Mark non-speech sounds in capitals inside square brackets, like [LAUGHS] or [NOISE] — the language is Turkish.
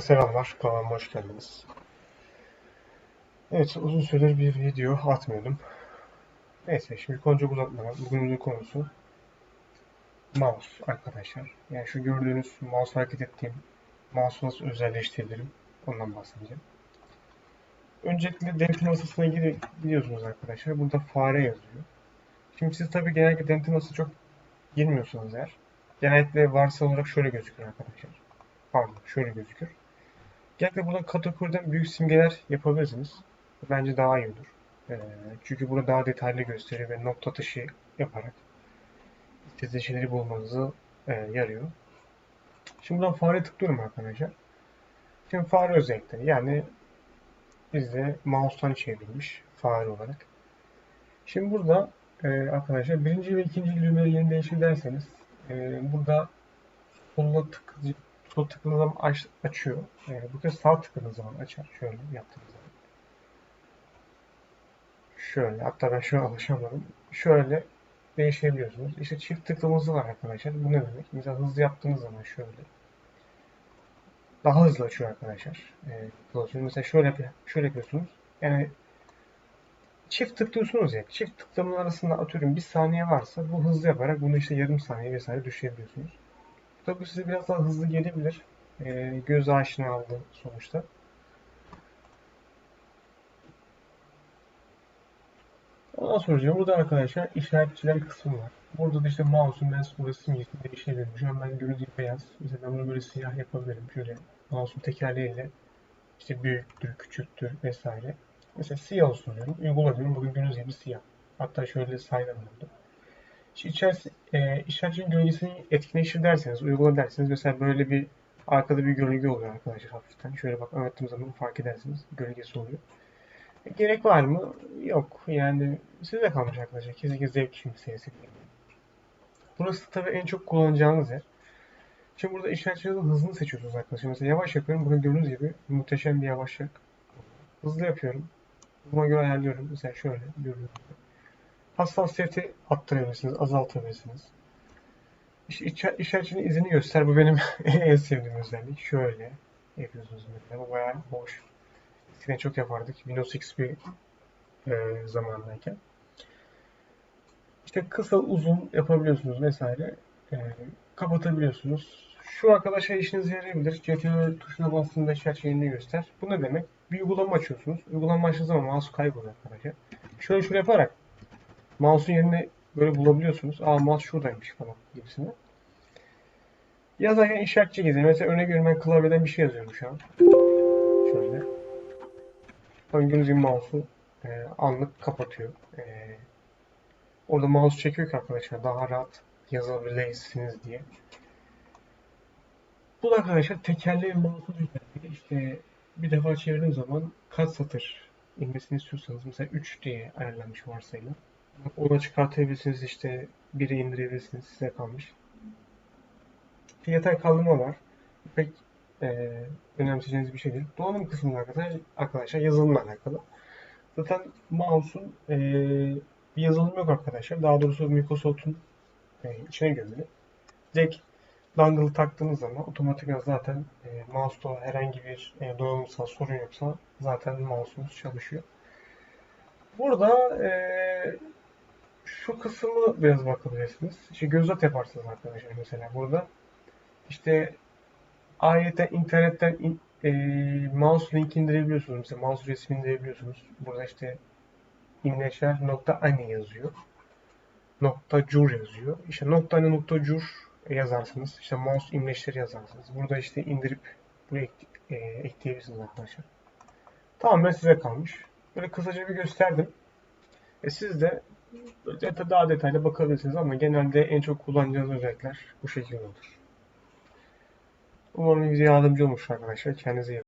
Selamlar, kanalıma hoş geldiniz. Evet, uzun süredir bir video atmıyordum. Neyse, şimdi konu çok uzatmadan, bugünün konusu mouse arkadaşlar. Yani şu gördüğünüz mouse hareket ettiğim mouse'u nasıl özelleştirebilirim, ondan bahsedeceğim. Öncelikle denetim masasına gidi- gidiyorsunuz arkadaşlar. Burada fare yazıyor. Şimdi siz tabii genellikle denetim masası çok girmiyorsunuz eğer. Genellikle varsa olarak şöyle gözükür arkadaşlar. Pardon, şöyle gözükür. Genellikle buradan kategoriden büyük simgeler yapabilirsiniz. Bence daha iyi olur. Ee, çünkü burada daha detaylı gösteriyor ve nokta atışı yaparak istediğiniz şeyleri bulmanızı e, yarıyor. Şimdi buradan fare tıklıyorum arkadaşlar. Şimdi fare özellikleri yani bizde mouse'tan çevrilmiş fare olarak. Şimdi burada e, arkadaşlar birinci ve ikinci düğmeleri yeni değişir derseniz e, burada sola tıklayıp sol tıkladığınız zaman aç, açıyor. E, bu kez sağ tıkladığınız zaman açar. Şöyle yaptığınız zaman. Şöyle hatta ben şu an alışamadım. Şöyle değişebiliyorsunuz. İşte çift tıklaması var arkadaşlar. Bu ne demek? Mesela hızlı yaptığınız zaman şöyle. Daha hızlı açıyor arkadaşlar. E, klasörü. mesela şöyle şöyle yapıyorsunuz. Yani çift tıklıyorsunuz ya. Çift tıklamanın arasında atıyorum bir saniye varsa bu hızlı yaparak bunu işte yarım saniye vesaire düşürebiliyorsunuz. Tabii size biraz daha hızlı gelebilir. E, göz aşinalığı sonuçta. Ondan sonra burada arkadaşlar işaretçiler kısmı var. Burada da işte mouse'un ben burada simgesini değişebilirim. Şu an ben gördüğüm beyaz. Mesela ben bunu böyle siyah yapabilirim. Şöyle mouse'un tekerleğiyle işte büyüktür, küçüktür vesaire. Mesela siyah olsun diyorum. Uygula diyorum. Bugün gördüğünüz gibi siyah. Hatta şöyle sayalım burada. Şimdi içerisi, e, gölgesini etkileşir derseniz, uygula derseniz mesela böyle bir arkada bir gölge oluyor arkadaşlar hafiften. Şöyle bak anlattığım zaman fark edersiniz. Gölgesi oluyor. E, gerek var mı? Yok. Yani size kalmış arkadaşlar. Kesinlikle zevk meselesi. Burası tabii en çok kullanacağınız yer. Şimdi burada işaretçilerin hızını seçiyorsunuz arkadaşlar. Mesela yavaş yapıyorum. Bakın gördüğünüz gibi muhteşem bir yavaşlık. Hızlı yapıyorum. Buna göre ayarlıyorum. Mesela şöyle gibi. Hassasiyeti arttırabilirsiniz, azaltabilirsiniz. İşte işa- işaretçinin izini göster. Bu benim [LAUGHS] en sevdiğim özellik. Şöyle yapıyorsunuz mesela. Bu bayağı hoş. Eskiden çok yapardık. Windows XP e, zamanındayken. İşte kısa uzun yapabiliyorsunuz vesaire. E, kapatabiliyorsunuz. Şu arkadaşa işinize yarayabilir. CTRL tuşuna bastığında işaretçilerini göster. Bu ne demek? Bir uygulama açıyorsunuz. Uygulama açtığınız zaman mouse kayboluyor arkadaşlar. Şöyle şöyle yaparak mouse'un yerini böyle bulabiliyorsunuz. Aa mouse şuradaymış falan gibisine. Yazarken işaretçi geziyor. Mesela örnek veriyorum ben klavyeden bir şey yazıyorum şu an. Şöyle. Gördüğünüz gibi mouse'u e, anlık kapatıyor. E, orada mouse çekiyor ki arkadaşlar daha rahat yazabilirsiniz diye. Bu da arkadaşlar tekerleği mouse'un özelliği. İşte bir defa çevirdiğim zaman kaç satır inmesini istiyorsanız mesela 3 diye ayarlanmış varsayalım. Ona çıkartabilirsiniz işte biri indirebilirsiniz size kalmış. Bir yatay kaldırma var. Pek e, önemseyeceğiniz bir şey değil. Donanım kısmında arkadaşlar, arkadaşlar yazılımla alakalı. Zaten mouse'un e, bir yazılım yok arkadaşlar. Daha doğrusu Microsoft'un e, içine gömülü. Direkt dongle taktığınız zaman otomatikman zaten e, mouse'da herhangi bir e, donanımsal sorun yoksa zaten mouse'umuz çalışıyor. Burada e, şu kısmı biraz bakabilirsiniz. İşte göz at yaparsınız arkadaşlar mesela burada. İşte ayrıca internetten in, e, mouse link indirebiliyorsunuz. Mesela mouse resmi indirebiliyorsunuz. Burada işte imleçler.ani yazıyor. Nokta cur yazıyor. İşte nokta ani nokta cur yazarsınız. İşte mouse imleçleri yazarsınız. Burada işte indirip buraya ekle, e, ekleyebilirsiniz arkadaşlar. Tamamen size kalmış. Böyle kısaca bir gösterdim. E siz de deta- daha detaylı bakabilirsiniz ama genelde en çok kullanacağınız özellikler bu şekilde olur. Umarım bize yardımcı olmuş arkadaşlar. Kendinize iyi.